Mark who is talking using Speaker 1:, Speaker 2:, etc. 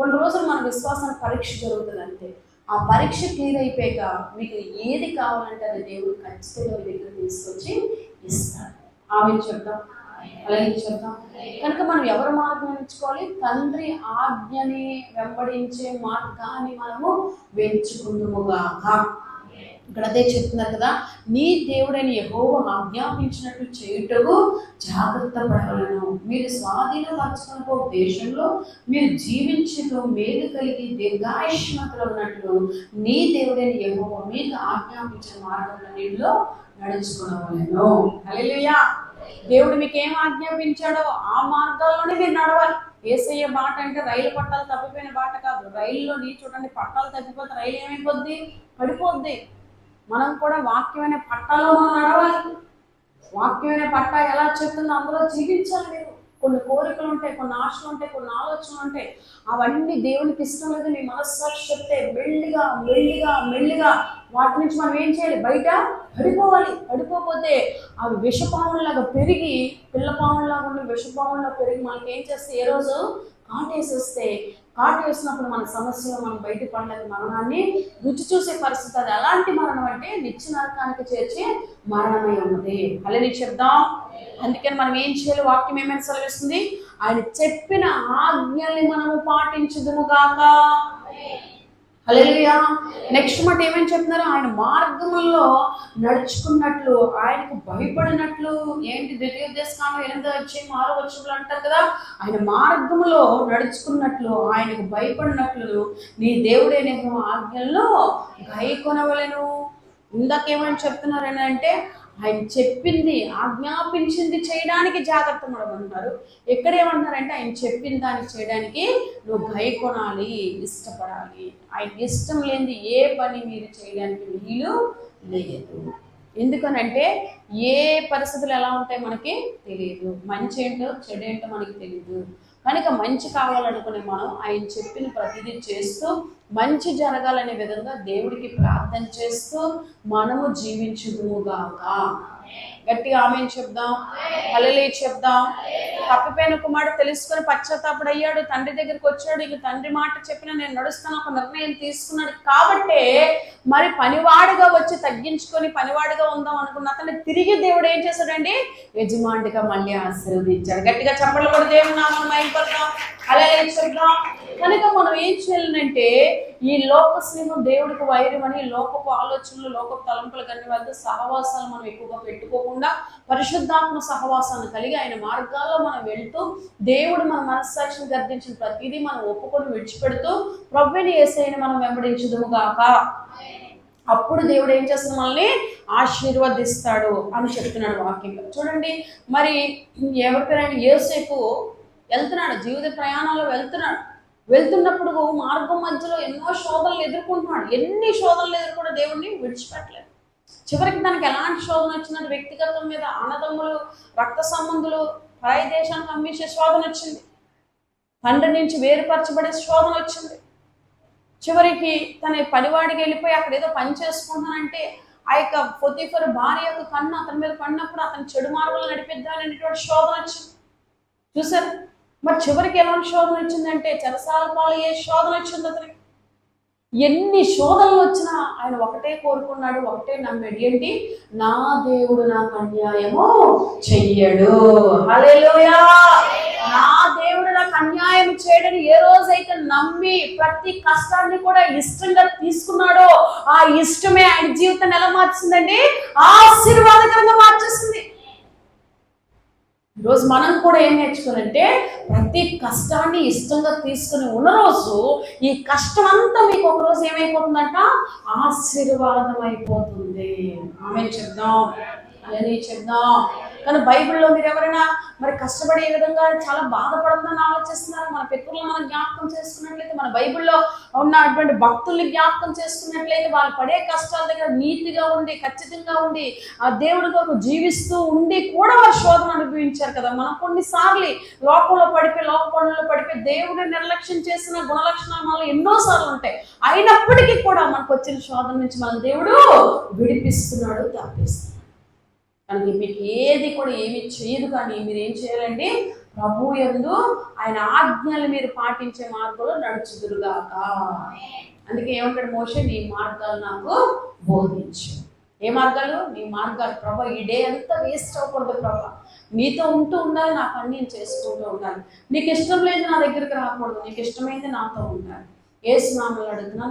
Speaker 1: కొన్ని రోజులు మన విశ్వాసం పరీక్ష జరుగుతుంది అంతే ఆ పరీక్ష క్లియర్ అయిపోయాక మీకు ఏది కావాలంటే అది దేవుడు ఖచ్చితంగా మీ దగ్గర తీసుకొచ్చి ఇస్తాడు. ఆమె చెప్తాం అలాగే చెప్తాం కనుక మనం ఎవరు మార్గం ఎంచుకోవాలి? తండ్రి ఆజ్ఞని వెంబడించే మార్గాన్ని మనము వెంచుకుందుముగా ఇక్కడ అదే చెప్తున్నారు కదా నీ దేవుడైన యెహోవా ఆజ్ఞాపించినట్లు చేయుటకు జాగ్రత్త పడవలను. మీరు స్వాధీనపరచుకున్న దేశంలో మీరు జీవించటం మేలు కలిగి దీర్ఘాయుష్మతులు ఉన్నట్లు నీ దేవుడైన యెహోవా మీకు ఆజ్ఞాపించిన మార్గంలో నడుచుకునవలను. అలెలుయా దేవుడు మీకు ఏం ఆజ్ఞాపించాడో ఆ మార్గాల్లోనే మీరు నడవాలి. ఏసయ్య బాట అంటే రైలు పట్టాలు తప్పిపోయిన బాట కాదు. రైల్లోని చూడండి పట్టాలు తప్పిపోతే రైలు ఏమైపోద్ది? పడిపోద్ది. మనం కూడా వాక్యం అనే పట్టాలో మనం నడవాలి. అనే పట్ట ఎలా చెప్తుందో అందులో జీవించాలి మీరు కొన్ని కోరికలు ఉంటాయి కొన్ని ఆశలు ఉంటాయి కొన్ని ఆలోచనలు ఉంటాయి. అవన్నీ దేవునికి ఇష్టం లేదు మీ మనస్సాక్షి చెప్తే మెల్లిగా మెల్లిగా మెల్లిగా వాటి నుంచి మనం ఏం చేయాలి? బయట పడిపోవాలి. పడిపోతే అవి విషపాముల్లాగా పెరిగి పిల్లపాముల్లాగా ఉండి విషపాముల్లా పెరిగి మనకి ఏం చేస్తే ఏ రోజు కాటేసేస్తే కాటేసినప్పుడు మన సమస్యలు మనం బయట పడలేదు మరణాన్ని రుచి చూసే పరిస్థితి అది. ఎలాంటి మరణం అంటే నిత్య నరకానికి చేర్చే మరణమై ఉన్నది. అలానే చెప్దాం. అందుకని మనం ఏం చేయాలి? వాక్యం ఏమైనా సెలవిస్తుంది? ఆయన చెప్పిన ఆజ్ఞల్ని మనము పాటించుదుముగాక అలెలుయా నెక్స్ట్ మాట ఏమని చెప్తున్నారు? ఆయన మార్గముల్లో నడుచుకున్నట్లు ఆయనకు భయపడినట్లు. ఏంటి? ద్వితీయోదేశకాలం ఎనిమిదో వచ్చి మారు వచ్చులు అంటారు కదా? ఆయన మార్గములో నడుచుకున్నట్లు ఆయనకు భయపడినట్లు నీ దేవుడైన యెహోవా ఆజ్ఞల్లో గైకొనవలెను. ఇందాకేమని చెప్తున్నారని అంటే ఆయన చెప్పింది ఆజ్ఞాపించింది చేయడానికి జాగ్రత్త పడమంటారు. ఎక్కడ ఏమంటారంటే ఆయన చెప్పిన దాన్ని చేయడానికి నువ్వు భయకొనాలి ఇష్టపడాలి. ఆయన ఇష్టం లేని ఏ పని మీరు చేయడానికి వీలు లేదు. ఎందుకనంటే ఏ పరిస్థితులు ఎలా ఉంటాయి మనకి తెలియదు. మంచి ఏంటో చెడు ఏంటో మనకి తెలియదు. కనుక మంచి కావాలనుకునే మనం ఆయన చెప్పిన ప్రతిదీ చేస్తూ మంచి జరగాలనే విధంగా దేవుడికి ప్రార్థన చేస్తూ మనము జీవించుదుముగాక గట్టిగా ఆమె చెప్దాం. హల్లెలూయా చెప్దాం. తప్పిపోయిన కుమారుడు తెలుసుకొని పశ్చాత్తాపుడు అయ్యాడు. తండ్రి దగ్గరికి వచ్చాడు. ఇక తండ్రి మాట చెప్పిన నేను నడుస్తాను ఒక నిర్ణయం తీసుకున్నాడు. కాబట్టే మరి పనివాడిగా వచ్చి తగ్గించుకొని పనివాడిగా ఉందాం అనుకున్న అతన్ని తిరిగి దేవుడు ఏం చేశాడండి? యజమానిగా మళ్ళీ ఆశీర్వదించాడు. గట్టిగా చెప్పలు కూడా దేవుని నామం మైపడదాం అలా ఏం చెప్దాం. కనుక మనం ఏం చేయాలంటే ఈ లోక స్నేహం దేవుడికి వైరం అని లోకపు ఆలోచనలు లోకపు తలంపులు కానీ వద్ద సహవాసాలు మనం ఎక్కువగా పెట్టుకోకుండా పరిశుద్ధాత్మ సహవాసాన్ని కలిగి ఆయన మార్గాల్లో మనం వెళ్తూ దేవుడు మన మనస్సాక్షిని గర్దించిన ప్రతిదీ మనం ఒప్పుకొని విడిచిపెడుతూ ప్రభుని ఏసైని మనం వెంబడించుదుము కాక అప్పుడు దేవుడు ఏం చేస్తాడు మనల్ని ఆశీర్వదిస్తాడు అని చెప్తున్నాడు వాక్యంలో. చూడండి మరి ఎవరికైనా ఏసేపు వెళ్తున్నాడు జీవిత ప్రయాణంలో వెళ్తున్నాడు. వెళ్తున్నప్పుడు మార్గం మధ్యలో ఎన్నో శోధనలు ఎదుర్కొంటున్నాడు. ఎన్ని శోధనలు ఎదుర్కొన్న దేవుడిని విడిచిపెట్టలేదు. చివరికి తనకి ఎలాంటి శోధన వచ్చిందంటే వ్యక్తిగతం మీద అన్నదమ్ములు రక్త సంబంధులు పరాయి దేశానికి అమ్మేసే శోధన వచ్చింది. తండ్రి నుంచి వేరుపరచబడే శోధన వచ్చింది. చివరికి తన పనివాడికి వెళ్ళిపోయి అక్కడ ఏదో పని చేసుకుంటానంటే ఆ యొక్క పొతిఫర్ భార్య యొక్క కన్ను అతని మీద పడినప్పుడు అతను చెడు మార్గంలో నడిపిద్దామనేటువంటి శోధన వచ్చింది. చూసారు మరి చివరికి ఎలాంటి శోధన వచ్చిందంటే చెరసాల పాలు ఏ శోధన వచ్చింది అతనికి? ఎన్ని శోధనలు వచ్చినా ఆయన ఒకటే కోరుకున్నాడు ఒకటే నమ్మాడు. ఏంటి? నా దేవుడు నాకు అన్యాయము చెయ్యడు. హల్లెలూయా! నా దేవుడు నాకు అన్యాయం చేయడని ఏ రోజైతే నమ్మి ప్రతి కష్టాన్ని కూడా ఇష్టంగా తీసుకున్నాడో ఆ ఇష్టమే ఆయన జీవితాన్ని ఎలా మార్చిందండి? ఆశీర్వాదకరంగా మార్చేసింది మనం కూడా ఏం నేర్చుకోవాలంటే ప్రతి కష్టాన్ని ఇష్టంగా తీసుకుని ఉన్న రోజు ఈ కష్టం అంతా మీకు ఒక రోజు ఏమైపోతుందంట? ఆశీర్వాదం అయిపోతుంది. ఆమె చెప్దాం. అని చెప్దాం. కానీ బైబిల్లో మీరు ఎవరైనా మరి కష్టపడే విధంగా చాలా బాధపడుతుందని ఆలోచిస్తున్నారు? మన పితృలను మనం జ్ఞాపకం చేసుకున్నట్లయితే మన బైబిల్లో ఉన్నటువంటి భక్తుల్ని జ్ఞాపకం చేసుకున్నట్లయితే వాళ్ళు పడే కష్టాల దగ్గర నీతిగా ఉండి ఖచ్చితంగా ఉండి ఆ దేవుడి కొరకు జీవిస్తూ ఉండి కూడా వారు శోధన అనుభవించారు కదా. మనం కొన్నిసార్లు లోకంలో పడిపోయి లోక పనుల్లో పడిపోయి దేవుడిని నిర్లక్ష్యం చేసిన గుణలక్షణాలు మనలో ఎన్నోసార్లు ఉంటాయి. అయినప్పటికీ కూడా మనకు వచ్చిన శోధన నుంచి మన దేవుడు విడిపిస్తున్నాడు తప్పిస్తున్నాడు కనుక మీకు ఏది కూడా ఏమి చేయదు కానీ మీరు ఏం చేయాలండి? ప్రభు యందు ఆయన ఆజ్ఞలు మీరు పాటించే మార్గంలో నడుచుదురుగాక. అందుకే ఏమంటాడు మోసే నీ మార్గాలు నాకు బోధించు. ఏ మార్గాలు? నీ మార్గాలు ప్రభా ఈ డే అంతా వేస్ట్ అవ్వకూడదు ప్రభా. నీతో ఉంటూ ఉండాలి నా పని నేను చేసుకుంటూ ఉండాలి. నీకు ఇష్టం లేదు నా దగ్గరికి రాకూడదు నీకు ఇష్టమైంది నాతో ఉండాలి. ఏ స్నామాలు అడుగుతున్నా